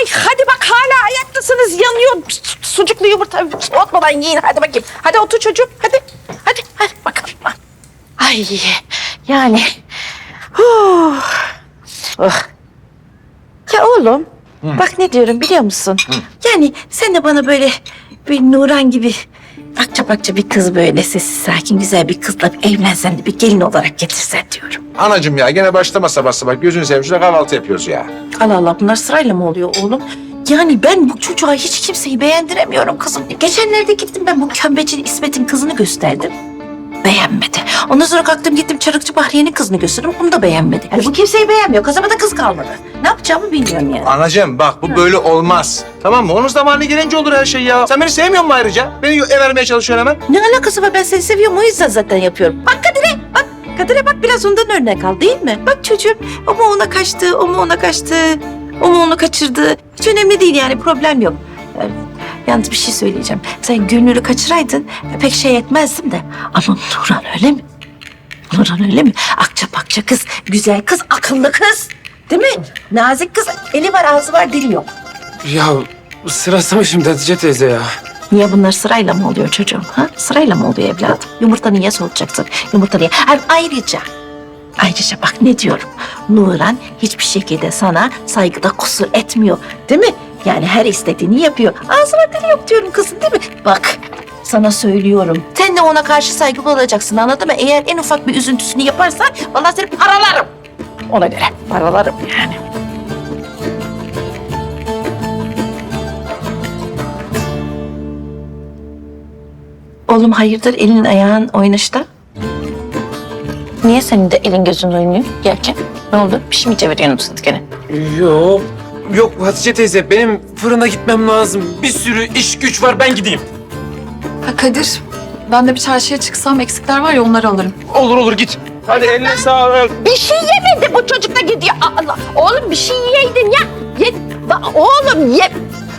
Ay hadi bak hala ayaktasınız yanıyor. Sucuklu yumurta soğutmadan yiyin hadi bakayım. Hadi otur çocuğum hadi. Hadi hadi bakalım. Ay yani. Huh. Oh. Ya oğlum bak ne diyorum biliyor musun? Yani sen de bana böyle bir Nuran gibi akça pakça bir kız böyle sessiz sakin güzel bir kızla bir evlensen de bir gelin olarak getirsen diyorum. Anacığım ya gene başlama sabah sabah. Gözünü seveyim şurada kahvaltı yapıyoruz ya. Allah Allah bunlar sırayla mı oluyor oğlum? Yani ben bu çocuğa hiç kimseyi beğendiremiyorum kızım. Geçenlerde gittim ben bu kömbeci İsmet'in kızını gösterdim. Beğenmedi. Ondan sonra kalktım gittim Çarıkçı Bahriye'nin kızını gösterdim. Onu da beğenmedi. Yani bu kimseyi beğenmiyor. Kasabada kız kalmadı. Ne yapacağımı bilmiyorum yani. Anacığım bak bu böyle olmaz. Tamam mı? Onun zamanı gelince olur her şey ya. Sen beni sevmiyor musun ayrıca? Beni ev vermeye çalışıyorsun hemen. Ne alakası var? Ben seni seviyorum. O yüzden zaten yapıyorum. Bak Kadir'e bak. Kadir'e bak biraz ondan örnek al değil mi? Bak çocuğum o mu ona kaçtı, o mu ona kaçtı, o mu onu kaçırdı. Hiç önemli değil yani problem yok. Ee, Yalnız bir şey söyleyeceğim. Sen gönlünü kaçıraydın pek şey etmezdim de. Ama Nurhan öyle mi? Nurhan öyle mi? Akça pakça kız, güzel kız, akıllı kız. Değil mi? Nazik kız, eli var ağzı var dili yok. Ya sırası mı şimdi Hatice teyze ya? Niye bunlar sırayla mı oluyor çocuğum? Ha? Sırayla mı oluyor evladım? Yumurta niye soğutacaksın? Yumurta niye? Hem ayrıca, ayrıca bak ne diyorum. Nuran hiçbir şekilde sana saygıda kusur etmiyor. Değil mi? Yani her istediğini yapıyor. Ağzı var dili yok diyorum kızım değil mi? Bak sana söylüyorum. Sen de ona karşı saygılı olacaksın anladın mı? Eğer en ufak bir üzüntüsünü yaparsan vallahi seni paralarım. Ona göre paralarım yani. Oğlum hayırdır elin ayağın oynaşta? Niye senin de elin gözün oynuyor yerken? Ne oldu? Bir şey mi çeviriyorsun gene? Yok. Yok Hatice teyze benim fırına gitmem lazım. Bir sürü iş güç var ben gideyim. Ha Kadir, ben de bir çarşıya çıksam eksikler var ya onları alırım. Olur olur git. Hadi eline sağlık. Bir şey yemedi bu çocuk da gidiyor. Allah. Oğlum bir şey yiyeydin ya. Ye, oğlum ye.